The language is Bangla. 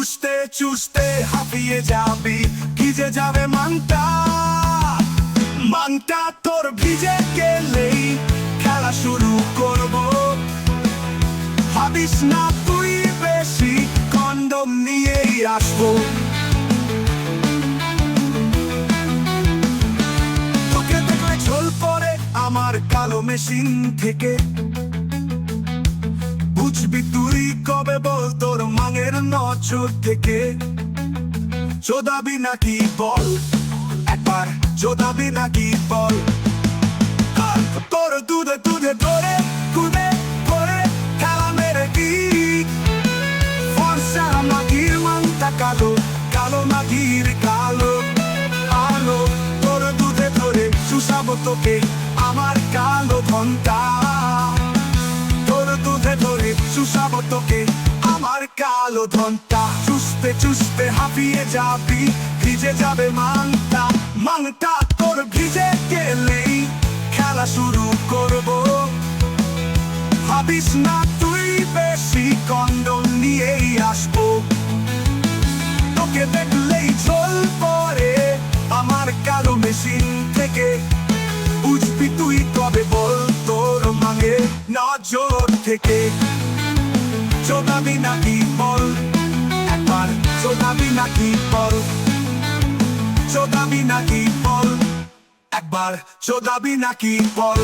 চুষতে চুষতে হাঁপিয়ে যাবি। ভিজে যাবে মানটা। মানটা তোর ভিজে গেলেই খেলা শুরু করব। ভাবিস না তুই বেশি কন্ডম নিয়েই আসব। আমার কালো মেশিন থেকে। বুঝবি তুই কবে বল তোর মাঙের নজর থেকে চোদাবি নাকি বল? একবার চোদাবি নাকি বল? তোর দুধে দুধে ধরে কুদে পরে খেলা মেরে কি? ফর্সা মাগির মানটা কালো কালো মাগির কালো আলো। তোর দুধে ধরে চুষাবো তোকে, আমার কালো ঘণ্টা তোকে আমার কালো ধনটা। চুষতে চুষতে হাঁপিয়ে যাবি, ভিজে যাবে মানটা মানটা তোর ভিজে গেলেই খেলা শুরু করব। ভাবিস না তুই বেশি কন্ডম নিয়েই আসব। তোকে দেখলেই চল পরে আমার কালো মেশিন থেকে। বুঝবি তুই কবে বল তোর মাঙে নজর থেকে। চোদাবি নাকি বল? একবার চোদাবি নাকি বল? চোদাবি নাকি বল? একবার চোদাবি নাকি বল?